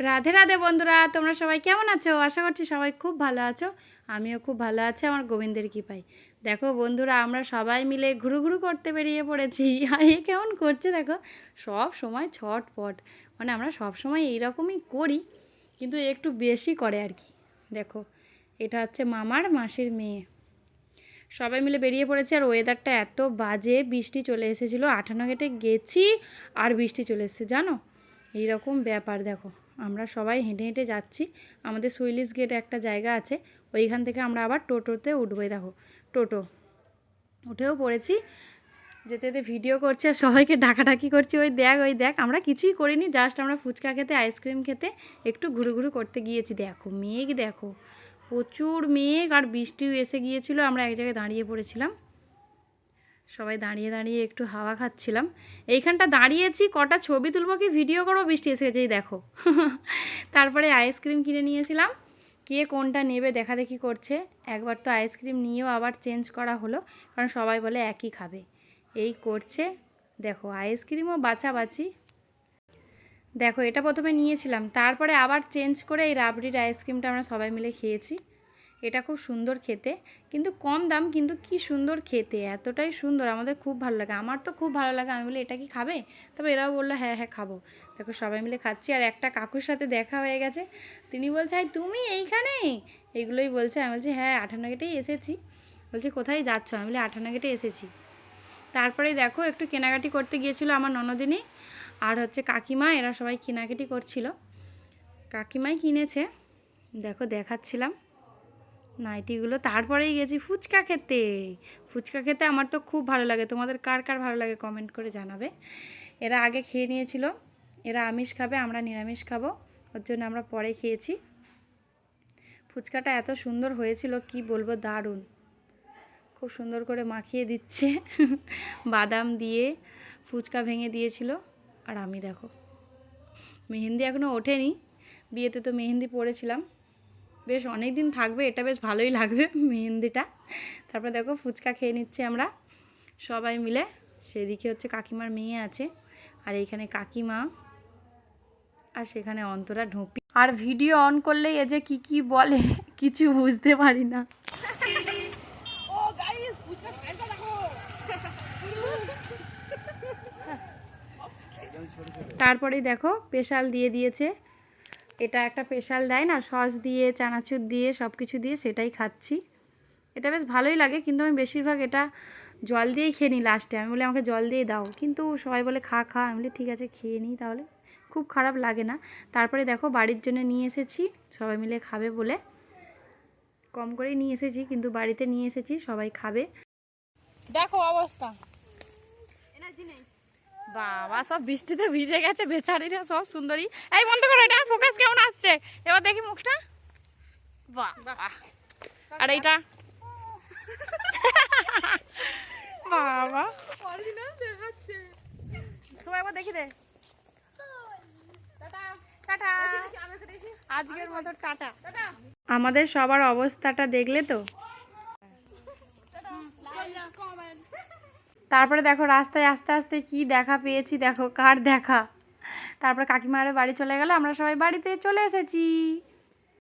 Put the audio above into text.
রাধে রাধে বন্ধুরা, তোমরা সবাই কেমন আছো? আশা করছি সবাই খুব ভালো আছো। আমিও খুব ভালো আছি, আমার গোবিন্দের কৃপায়। দেখো বন্ধুরা, আমরা সবাই মিলে ঘুরু ঘুরু করতে বেরিয়ে পড়েছি। আর এ কেমন করছে দেখো? সব সময় ছটপট। মানে আমরা সব সময় এইরকমই করি, কিন্তু একটু বেশি করে আর কি। দেখো, এটা হচ্ছে মামার মাসির মেয়ে। সবাই মিলে বেরিয়ে পড়েছে, আর ওয়েদারটা এত বাজে, বৃষ্টি চলে এসেছিল, আঠানো গেটে গেছি, আর বৃষ্টি চলে এসেছে, জানো? এইরকম ব্যাপার দেখো। আমরা সবাই হেঁটে হেঁটে যাচ্ছি। আমাদের সুইলিশ গেটে একটা জায়গা আছে। ওইখান থেকে আমরা আবার টোটোতে উঠবোই দেখো, টোটো। উঠেও পড়েছি। যেতে যেতে ভিডিও করছে আর সবাইকে ডাকাডাকি করছি। ওই দেখ ওই দেখ, আমরা কিছুই করিনি। জাস্ট আমরা ফুচকা খেতে, আইসক্রিম খেতে একটু ঘুরু ঘুরু করতে গিয়েছি। দেখো, মেঘ দেখো, প্রচুর মেঘ আর বৃষ্টিও এসে গিয়েছিল। আমরা এক জায়গায় দাঁড়িয়ে পড়েছিলাম। সবাই দাঁড়িয়ে দাঁড়িয়ে একটু হাওয়া খাচ্ছিলাম। এইখানটা দাঁড়িয়েছি, কটা ছবি তুলবো কি ভিডিও করব, বৃষ্টি এসে গেছে, এই দেখো। তারপরে আইসক্রিম কিনে নিয়েছিলাম। কে কোনটা নেবে দেখা দেখি করছে। একবার তো আইসক্রিম নিয়েও আবার চেঞ্জ করা হলো, কারণ সবাই বলে একই খাবে। এই করছে, দেখো আইসক্রিমও বাছাবাছি। দেখো এটা প্রথমে নিয়েছিলাম, তারপরে আবার চেঞ্জ করে এই রাবড়ির আইসক্রিমটা আমরা সবাই মিলে খেয়েছি। এটা খুব সুন্দর খেতে। কিন্তু কম দাম, কিন্তু কি সুন্দর খেতে, এতটাই সুন্দর, আমাদের খুব ভালো লাগে। আমার তো খুব ভালো লাগে, আমি বলি, এটা কি খাবে? তবে এরাও বলল হ্যাঁ হ্যাঁ খাব। দেখো, সবাই মিলে খাচ্ছি, আর একটা কাকুর সাথে দেখা হয়ে গেছে। তিনি বলছে হাই তুমি এইখানে? এইগুলোই বলছে। আমি বলছি হ্যাঁ আঠান্ন গেটেই এসেছি। বলছি, কোথায় যাচ্ছ? আমি বলি আঠান্ন গেটে এসেছি। তারপরে দেখো, একটু কেনাকাটি করতে গিয়েছিল আমার ননদিনী আর হচ্ছে কাকিমা, এরা সবাই কেনাকাটি করছিল। কাকিমাই কিনেছে। দেখো, দেখাচ্ছিলাম। নাইটিগুলো, তারপরেই গেছি ফুচকা খেতে। ফুচকা খেতে আমার তো খুব ভালো লাগে। তোমাদের কার কার ভালো লাগে কমেন্ট করে জানাবে। এরা আগে খেয়ে নিয়েছিল। এরা আমিষ খাবে, আমরা নিরামিষ খাব। ওর জন্য আমরা পরে খেয়েছি। ফুচকাটা এত সুন্দর হয়েছিল, কি বলব, দারুণ। খুব সুন্দর করে মাখিয়ে দিচ্ছে। বাদাম দিয়ে ফুচকা ভেঙে দিয়েছিল। আর আমি দেখো, মেহেন্দি এখনও ওঠেনি। বিয়েতে তো মেহেন্দি পরেছিলাম। বেশ অনেক দিন থাকবে এটা বেশ ভালোই লাগবে মেহেন্দিটা। তারপর দেখো ফুচকা খেয়ে নিচ্ছে আমরা সবাই মিলে। সেদিকে হচ্ছে কাকিমার মেয়ে আছে আর এইখানে কাকিমা আর সেখানে অন্তরা ঢোপি। আর ভিডিও অন করলেই এ যে কি কি বলে কিছু বুঝতে পারি না। তারপরেই দেখো স্পেশাল দিয়ে দিয়েছে এটা একটা স্পেশাল দেয় না, সস দিয়ে, চানাচুর দিয়ে সব কিছু দিয়ে সেটাই খাচ্ছি। এটা বেশ ভালোই লাগে, কিন্তু আমি বেশিরভাগ এটা জল দিয়েই খেয়ে নিই লাস্টে আমি বলি, আমাকে জল দিয়ে দাও। কিন্তু সবাই বলে, খা খা। আমি বলি, ঠিক আছে, খেয়ে নিই তাহলে। খুব খারাপ লাগে না। তারপরে দেখো, বাড়ির জন্য নিয়ে এসেছি, সবাই মিলে খাবে বলে। কম করেই নিয়ে এসেছি, কিন্তু বাড়িতে নিয়ে এসেছি, সবাই খাবে। দেখো অবস্থা। বাবা সব বৃষ্টিতে ভিজে গেছে বেচারিরা সব সুন্দরী। এই বন্ধ করো এটা ফোকাস কেমন আসছে? এবার দেখি মুখটা। আর এইটা? বাবা। সবাই একবার দেখি দে। আজকের মতো টাটা। আমাদের সবার অবস্থাটা দেখলে তো? তারপরে দেখো রাস্তায় আস্তে আস্তে কি দেখা পেয়েছি, দেখো কার দেখা। তারপরে কাকিমারে বাড়ি চলে গেল, আমরা সবাই বাড়িতে চলে এসেছি।